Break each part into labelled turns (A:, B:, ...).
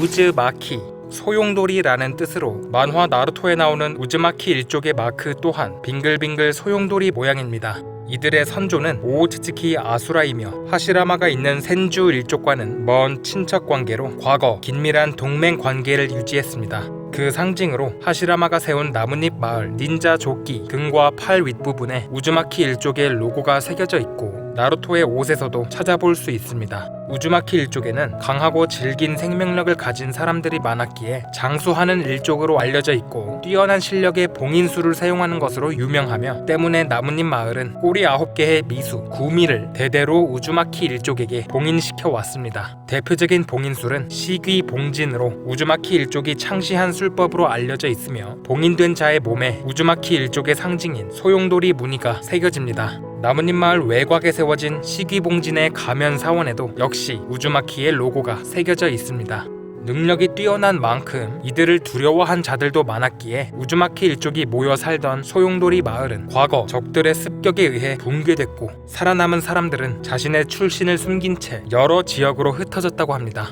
A: 우즈마키 소용돌이라는 뜻으로 만화 나루토에 나오는 우즈마키 일족의 마크 또한 빙글빙글 소용돌이 모양입니다. 이들의 선조는 오츠츠키 아수라이며 하시라마가 있는 센주 일족과는 먼 친척 관계로 과거 긴밀한 동맹 관계를 유지했습니다. 그 상징으로 하시라마가 세운 나뭇잎 마을 닌자 조끼 등과 팔 윗부분에 우즈마키 일족의 로고가 새겨져 있고 나루토의 옷에서도 찾아볼 수 있습니다. 우즈마키 일족에는 강하고 질긴 생명력을 가진 사람들이 많았기에 장수하는 일족으로 알려져 있고 뛰어난 실력의 봉인수를 사용하는 것으로 유명하며 때문에 나뭇잎 마을은 꼬리 9개의 미수 구미를 대대로 우즈마키 일족에게 봉인시켜 왔습니다. 대표적인 봉인술은 시귀 봉진으로 우즈마키 일족이 창시한 술법으로 알려져 있으며 봉인된 자의 몸에 우즈마키 일족의 상징인 소용돌이 무늬가 새겨집니다. 나뭇잎 마을 외곽에 세워진 시귀봉진의 가면 사원에도 역시 우즈마키의 로고가 새겨져 있습니다. 능력이 뛰어난 만큼 이들을 두려워한 자들도 많았기에 우즈마키 일족이 모여 살던 소용돌이 마을은 과거 적들의 습격에 의해 붕괴됐고 살아남은 사람들은 자신의 출신을 숨긴 채 여러 지역으로 흩어졌다고 합니다.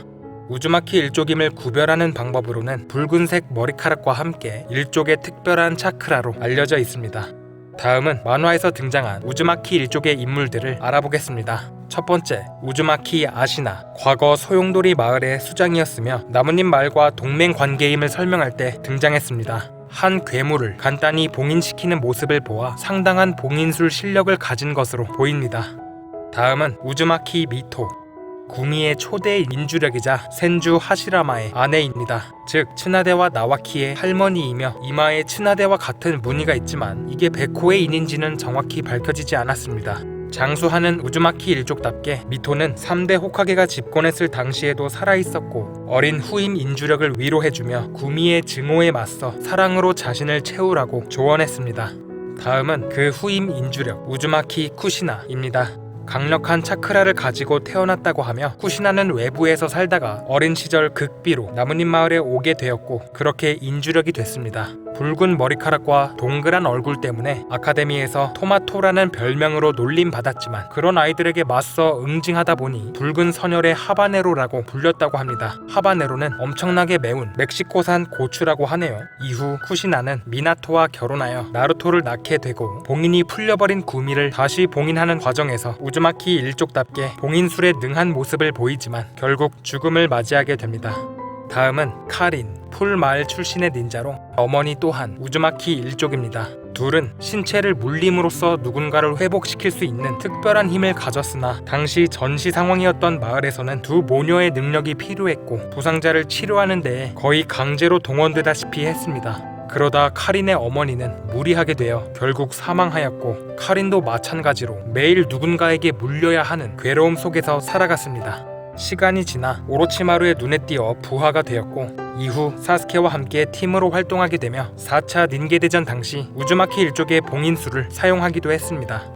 A: 우즈마키 일족임을 구별하는 방법으로는 붉은색 머리카락과 함께 일족의 특별한 차크라로 알려져 있습니다. 다음은 만화에서 등장한 우즈마키 일족의 인물들을 알아보겠습니다. 첫 번째, 우즈마키 아시나. 과거 소용돌이 마을의 수장이었으며 나뭇잎 마을과 동맹 관계임을 설명할 때 등장했습니다. 한 괴물을 간단히 봉인시키는 모습을 보아 상당한 봉인술 실력을 가진 것으로 보입니다. 다음은 우즈마키 미토. 구미의 초대 인주력이자 센주 하시라마의 아내입니다. 즉 츠나데와 나와키의 할머니이며 이마에 츠나데와 같은 무늬가 있지만 이게 백호의 인인지는 정확히 밝혀지지 않았습니다. 장수하는 우즈마키 일족답게 미토는 3대 호카게가 집권했을 당시에도 살아있었고 어린 후임 인주력을 위로해주며 구미의 증오에 맞서 사랑으로 자신을 채우라고 조언했습니다. 다음은 그 후임 인주력 우즈마키 쿠시나입니다. 강력한 차크라를 가지고 태어났다고 하며 쿠시나는 외부에서 살다가 어린 시절 극비로 나뭇잎 마을에 오게 되었고 그렇게 인주력이 됐습니다. 붉은 머리카락과 동그란 얼굴 때문에 아카데미에서 토마토라는 별명으로 놀림 받았지만 그런 아이들에게 맞서 응징하다 보니 붉은 선열의 하바네로라고 불렸다고 합니다. 하바네로는 엄청나게 매운 멕시코산 고추라고 하네요. 이후 쿠시나는 미나토와 결혼하여 나루토를 낳게 되고 봉인이 풀려버린 구미를 다시 봉인하는 과정에서 우즈마키 일족답게 봉인술에 능한 모습을 보이지만 결국 죽음을 맞이하게 됩니다. 다음은 카린, 풀마을 출신의 닌자로 어머니 또한 우즈마키 일족입니다. 둘은 신체를 물림으로써 누군가를 회복시킬 수 있는 특별한 힘을 가졌으나 당시 전시 상황이었던 마을에서는 두 모녀의 능력이 필요했고 부상자를 치료하는 데에 거의 강제로 동원되다시피 했습니다. 그러다 카린의 어머니는 무리하게 되어 결국 사망하였고 카린도 마찬가지로 매일 누군가에게 물려야 하는 괴로움 속에서 살아갔습니다. 시간이 지나 오로치마루의 눈에 띄어 부하가 되었고 이후 사스케와 함께 팀으로 활동하게 되며 4차 닌게 대전 당시 우즈마키 일족의 봉인수를 사용하기도 했습니다.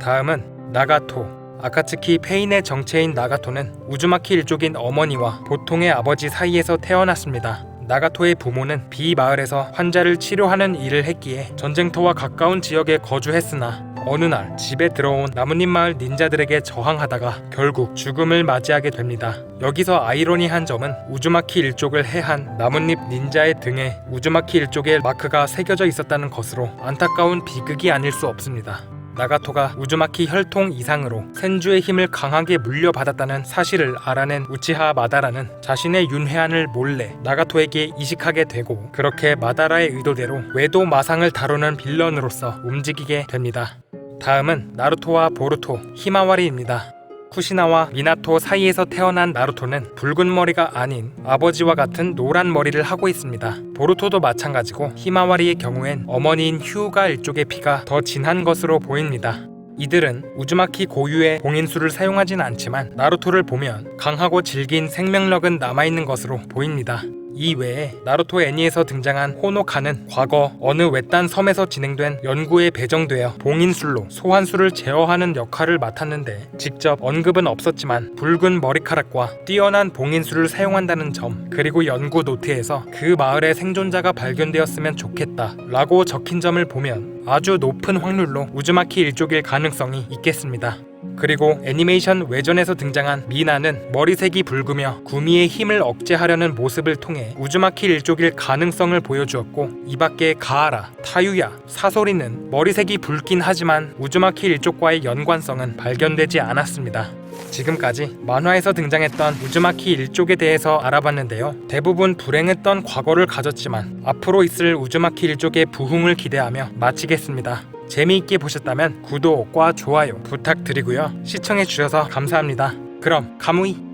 A: 다음은 나가토 아카츠키 페인의 정체인 나가토는 우즈마키 일족인 어머니와 보통의 아버지 사이에서 태어났습니다. 나가토의 부모는 비 마을에서 환자를 치료하는 일을 했기에 전쟁터와 가까운 지역에 거주했으나 어느 날 집에 들어온 나뭇잎 마을 닌자들에게 저항하다가 결국 죽음을 맞이하게 됩니다. 여기서 아이러니한 점은 우즈마키 일족을 해한 나뭇잎 닌자의 등에 우즈마키 일족의 마크가 새겨져 있었다는 것으로 안타까운 비극이 아닐 수 없습니다. 나가토가 우즈마키 혈통 이상으로 센주의 힘을 강하게 물려받았다는 사실을 알아낸 우치하 마다라는 자신의 윤회한을 몰래 나가토에게 이식하게 되고 그렇게 마다라의 의도대로 외도 마상을 다루는 빌런으로서 움직이게 됩니다. 다음은 나루토와 보루토 히마와리입니다. 쿠시나와 미나토 사이에서 태어난 나루토는 붉은 머리가 아닌 아버지와 같은 노란 머리를 하고 있습니다. 보루토도 마찬가지고 히마와리의 경우엔 어머니인 휴가 일족의 피가 더 진한 것으로 보입니다. 이들은 우즈마키 고유의 봉인수를 사용하진 않지만 나루토를 보면 강하고 질긴 생명력은 남아있는 것으로 보입니다. 이 외에 나루토 애니에서 등장한 호노카는 과거 어느 외딴 섬에서 진행된 연구에 배정되어 봉인술로 소환수를 제어하는 역할을 맡았는데 직접 언급은 없었지만 붉은 머리카락과 뛰어난 봉인술을 사용한다는 점 그리고 연구 노트에서 그 마을의 생존자가 발견되었으면 좋겠다 라고 적힌 점을 보면 아주 높은 확률로 우즈마키 일족일 가능성이 있겠습니다. 그리고 애니메이션 외전에서 등장한 미나는 머리색이 붉으며 구미의 힘을 억제하려는 모습을 통해 우즈마키 일족일 가능성을 보여주었고 이 밖에 가하라, 타유야, 사소리는 머리색이 붉긴 하지만 우즈마키 일족과의 연관성은 발견되지 않았습니다. 지금까지 만화에서 등장했던 우즈마키 일족에 대해서 알아봤는데요. 대부분 불행했던 과거를 가졌지만 앞으로 있을 우즈마키 일족의 부흥을 기대하며 마치겠습니다. 재미있게 보셨다면 구독과 좋아요 부탁드리고요. 시청해주셔서 감사합니다. 그럼 가무이